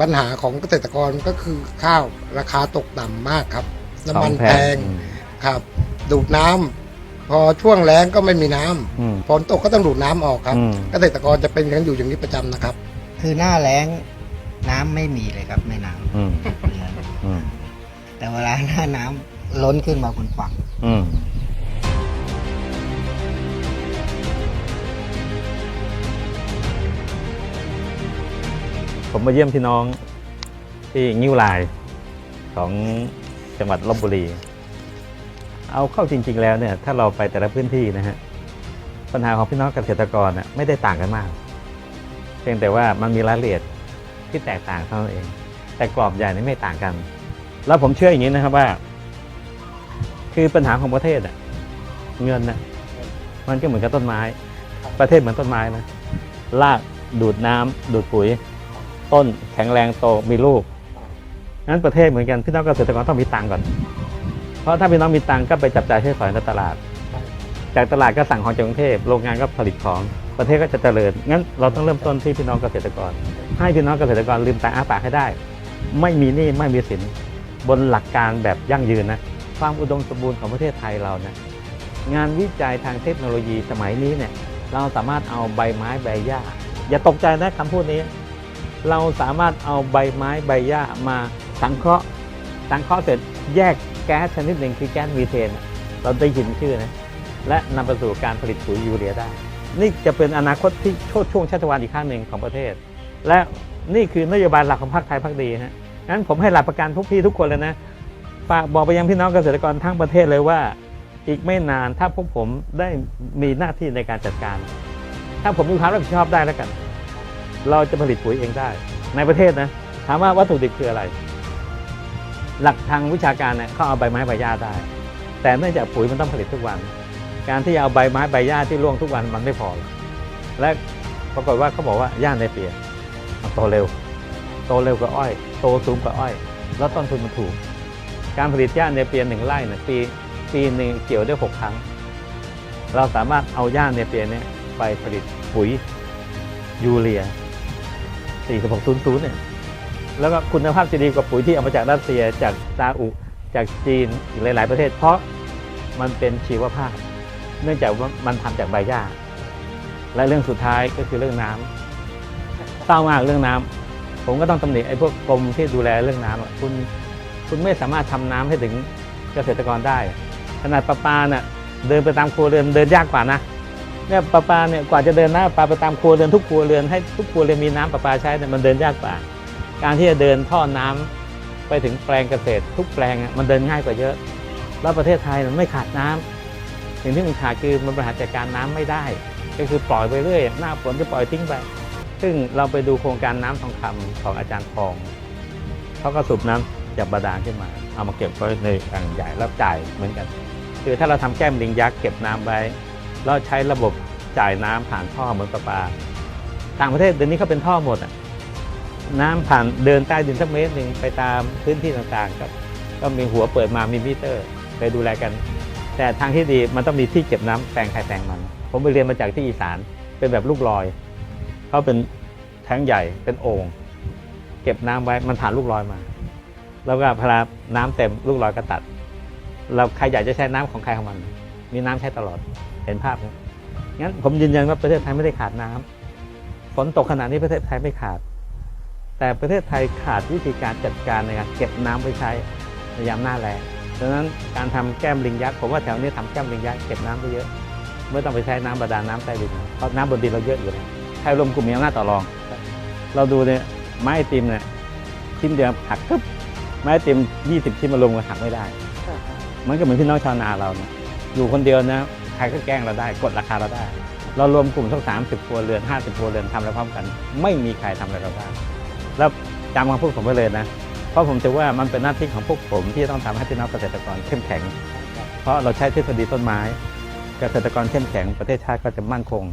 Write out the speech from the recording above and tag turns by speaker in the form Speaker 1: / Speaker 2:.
Speaker 1: ปัญหาของเกษตรกรก็คือข้าวราคาตกต่ำมากครับ น้ำมัน
Speaker 2: ของ
Speaker 1: แพง
Speaker 2: อืม
Speaker 1: ครับ ดูดน้ำพอช่วงแล้งก็ไม่มีน้ำ
Speaker 2: อืม
Speaker 1: ฝนตกก็ต้องดูดน้ำออกครับ
Speaker 2: อืม
Speaker 1: เกษตรกรจะเป็นกันอยู่อย่างนี้ประจำนะครับ
Speaker 3: คือหน้าแล้งน้ำไม่มีเลยครับแม่น้
Speaker 2: อืมำ
Speaker 3: เรือ
Speaker 2: อืม
Speaker 3: แต่เวลาหน้าน้ำล้นขึ้นมาบนฝั่ง
Speaker 2: ผมมาเยี่ยมพี่น้องที่งิ้วลายของจังหวัดลบบุรี เอาเข้าจริง ๆ แล้วเนี่ยถ้าเราไปแต่ละพื้นที่นะฮะปัญหาของพี่น้องเกษตรกรน่ะไม่ได้ต่างกันมาก เพียงแต่ว่ามันมีรายละเอียดที่แตกต่างเท่านั้นเอง แต่กรอบใหญ่นี่ไม่ต่างกัน แล้วผมเชื่ออย่างนี้นะครับว่า คือปัญหาของประเทศอะเงินนะมันก็เหมือนกับต้นไม้ ประเทศเหมือนต้นไม้นะรากดูดน้ำดูดปุ๋ย ต้นแข็งแรงโตมีลูกนั้นประเทศเหมือนกันพี่น้องเกษตรกรต้องมีตังก่อน เพราะถ้าพี่น้องมีตังก็ไปจับจ่ายใช้สอยในตลาด จากตลาดก็สั่งของจากกรุงเทพโรงงานก็ผลิตของประเทศก็จะเจริญงั้นเราต้องเริ่มต้นที่พี่น้องเกษตรกร ให้พี่น้องเกษตรกรลืมตาอ้าปากให้ได้ ไม่มีหนี้ไม่มีสินบนหลักการแบบยั่งยืนนะความอุดมสมบูรณ์ของประเทศไทยเรานะงานวิจัยทางเทคโนโลยีสมัยนี้เนี่ยเราสามารถเอาใบไม้ใบหญ้าอย่าตกใจนะคำพูดนี้ เราสามารถเอาใบไม้ใบหญ้ามาสังเคราะห์สังเคราะห์เสร็จแยกแก๊สชนิดหนึ่งคือแก๊สมีเทน เราได้ยินชื่อนะและนำไปสู่การผลิตปุ๋ยยูเรียได้ นี่จะเป็นอนาคตที่โชดช่วงชาติวานอีกข้างหนึ่งของประเทศ และนี่คือนโยบายหลักของพรรคไทยพรรคดีฮะงั้นผมให้หลักประกันทุกพี่ทุกคนเลยนะฝากบอกไปยังพี่น้องเกษตรกรทั้งประเทศเลยว่า อีกไม่นานถ้าพวกผมได้มีหน้าที่ในการจัดการ ถ้าผมมีความรับผิดชอบได้แล้วกัน เราจะผลิตปุ๋ยเองได้ ในประเทศนะถามว่าวัตถุดิบคืออะไร หลักทางวิชาการเนี่ยเขาเอาใบไม้ใบหญ้าได้ แต่เนื่องจากปุ๋ยมันต้องผลิตทุกวัน การที่จะเอาใบไม้ใบหญ้าที่ร่วงทุกวันมันไม่พอ และปรากฏว่าเขาบอกว่าหญ้าในเปียมันโตเร็ว โตเร็วกว่าอ้อย โตสูงกว่าอ้อย แล้วต้นทุนมันถูก การผลิตหญ้าในเปียหนึ่งไร่เนี่ยปีปีหนึ่งเกี่ยวได้หกครั้ง เราสามารถเอาหญ้าในเปียเนี่ยไปผลิตปุ๋ยยูเรีย 4600 เนี่ย แล้วก็คุณภาพจะดีกว่าปุ๋ยที่เอามาจากรัสเซียจากซาอุ จากจีนอีกหลาย ๆ ประเทศ เพราะมันเป็นชีวภาพ เนื่องจากว่ามันทำจากใบหญ้า และเรื่องสุดท้ายก็คือเรื่องน้ำเศร้ามากเรื่องน้ำผมก็ต้องตำหนิไอ้พวกกรมที่ดูแลเรื่องน้ำอะคุณคุณไม่สามารถทำน้ำให้ถึงเกษตรกรได้ ขนาดประปาเนี่ยเดินไปตามครัวเรือนเดินยากกว่านะ เนี่ยประปลาเนี่ยกว่าจะเดินหน้าประปาไปตามครัวเรือนทุกครัวเรือนให้ทุกครัวเรือนมีน้ำประปาใช้เนี่ยมันเดินยากกว่า การที่จะเดินท่อน้ำไปถึงแปลงเกษตร ทุกแปลงอะมันเดินง่ายกว่าเยอะ แล้วประเทศไทยมันไม่ขาดน้ำสิ่งที่มันขาดคือมันบริหารจัดการน้ำไม่ได้ ก็คือปล่อยไปเรื่อยหน้าฝนจะปล่อยทิ้งไป ซึ่งเราไปดูโครงการน้ำทองคำของอาจารย์ทองเขาก็สูบน้ำจากบาดาลขึ้นมา เอามาเก็บไว้ในอ่างใหญ่แล้วจ่ายเหมือนกัน คือถ้าเราทำแก้มลิงยักษ์เก็บน้ำไว้ เราใช้ระบบจ่ายน้ำผ่านท่อเหมือนประปา ต่างประเทศเดี๋ยวนี้เขาเป็นท่อหมดน้ำผ่านเดินใต้ดินสักเมตรหนึ่งไปตามพื้นที่ต่างๆครับก็มีหัวเปิดมามีมิเตอร์ไปดูแลกัน แต่ทางที่ดีมันต้องมีที่เก็บน้ำแปลงใครแปลงมัน ผมไปเรียนมาจากที่อีสานเป็นแบบลูกลอยเขาเป็นแท้งใหญ่เป็นโอ่งเก็บน้ำไว้มันผ่านลูกลอยมา แล้วก็พอน้ำเต็มลูกลอยก็ตัด เราใครอยากจะใช้น้ำของใครของมัน มีน้ำใช้ตลอดเห็นภาพไหมงั้นผมยืนยันว่าประเทศไทยไม่ได้ขาดน้ำฝนตกขนาดนี้ประเทศไทยไม่ขาด แต่ประเทศไทยขาดวิธีการจัดการในการเก็บน้ำไว้ใช้ในยามหน้าแล้งดังนั้นการทำแก้มลิงยักษ์ผมว่าแถวนี้ทำแก้มลิงยักษ์เก็บน้ำไปเยอะไม่ต้องไปใช้น้ำบาดาลน้ำใต้ดินเพราะน้ำบนดินเราเยอะอยู่แล้วไทยรวมกลุ่มมีอำนาจต่อรอง เราดูเนี่ยไม้ไอติมเนี่ยชิ้นเดียวหักปึ๊บไม้ไอติม 20 ชิ้นมารวมกันหักไม่ได้ มันก็เหมือนพี่น้องชาวนาเราเนี่ย อยู่คนเดียวนะใครก็แกล้งเราได้กดราคาเราได้ เรารวมกลุ่มสักสามสิบครัวเรือนห้าสิบครัวเรือนทำอะไรพร้อมกัน ไม่มีใครทำอะไรเราได้แล้วจำคำพูดผมไว้เลยนะ เพราะผมจะว่ามันเป็นหน้าที่ของพวกผมที่ต้องทำให้พี่น้องเกษตรกรเข้มแข็ง เพราะเราใช้ทฤษฎีต้นไม้ เกษตรกรเข้มแข็งประเทศชาติก็จะมั่นคง